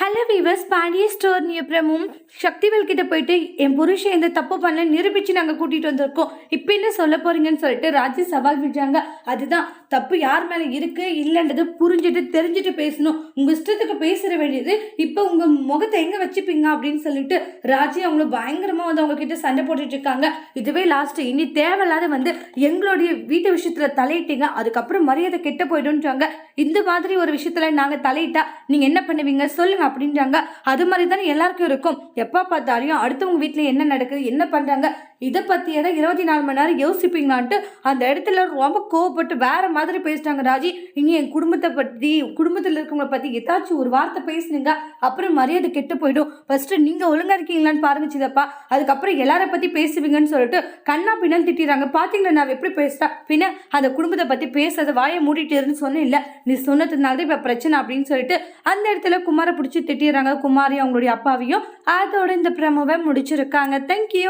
Hello viewers Pandiya store நியப்புறமும் சக்திவேல் கிட்ட போயிட்டு என் புருஷன் எந்த தப்பு பண்ணல நிரூபிச்சு நாங்கள் கூட்டிகிட்டு வந்திருக்கோம். இப்போ என்ன சொல்ல போறீங்கன்னு சொல்லிட்டு ராஜி சவால் விடுறாங்க. அதுதான் தப்பு யார் மேலே இருக்கு இல்லைன்றது புரிஞ்சுட்டு தெரிஞ்சுட்டு பேசணும். உங்க இஷ்டத்துக்கு பேசுற வேண்டியது இப்போ உங்க முகத்தை எங்க வச்சுப்பீங்க? அப்படின்னு சொல்லிட்டு ராஜி அவங்கள பயங்கரமா வந்து அவங்க கிட்ட சண்டை போட்டுட்டு இருக்காங்க. இதுவே லாஸ்ட் இனி தேவையில்லாத வந்து எங்களுடைய வீட்டு விஷயத்துல தலையிட்டீங்க. அதுக்கப்புறம் மரியாதை கெட்ட போயிடும்ன்றாங்க. இந்த மாதிரி ஒரு விஷயத்துல நாங்கள் தலையிட்டா நீங்க என்ன பண்ணுவீங்க? சொல்லுங்க. அப்படின்றாங்க. அது மாதிரி தானே எல்லாருக்கும் இருக்கும். எப்போ பார்த்தாலையும் அடுத்தவங்க வீட்டில் என்ன நடக்குது என்ன பண்றாங்க இதை பற்றியே தான் இருபத்தி நாலு மணி நேரம் யோசிப்பீங்களான்ட்டு அந்த இடத்துல ரொம்ப கோவப்பட்டு வேற மாதிரி பேசிட்டாங்க ராஜி. இனி என் குடும்பத்தை பற்றி குடும்பத்தில் இருக்கவங்கள பற்றி ஏதாச்சும் ஒரு வார்த்தை பேசுனீங்க அப்புறம் மரியாதை கெட்டு போயிடும். ஃபஸ்ட்டு நீங்கள் ஒழுங்கா இருக்கீங்களான்னு பாருங்க சிதப்பா அதுக்கப்புறம் எல்லாரை பற்றி பேசுவீங்கன்னு சொல்லிட்டு கண்ணா பின்னான்னு திட்டிடுறாங்க பார்த்தீங்களா நான் எப்படி பேசுகிறேன் பின்ன அந்த குடும்பத்தை பற்றி பேசாத வாயை மூடிட்டு இருந்து சொன்னேன் இல்லை நீ சொன்னதுனால தான் இப்போ பிரச்சனை அப்படின்னு சொல்லிட்டு அந்த இடத்துல குமாரை பிடிச்சி திட்டிடுறாங்க. குமாரி அவங்களுடைய அப்பாவையும். அதோட இந்த பிரமவை முடிச்சிருக்காங்க. தேங்க்யூ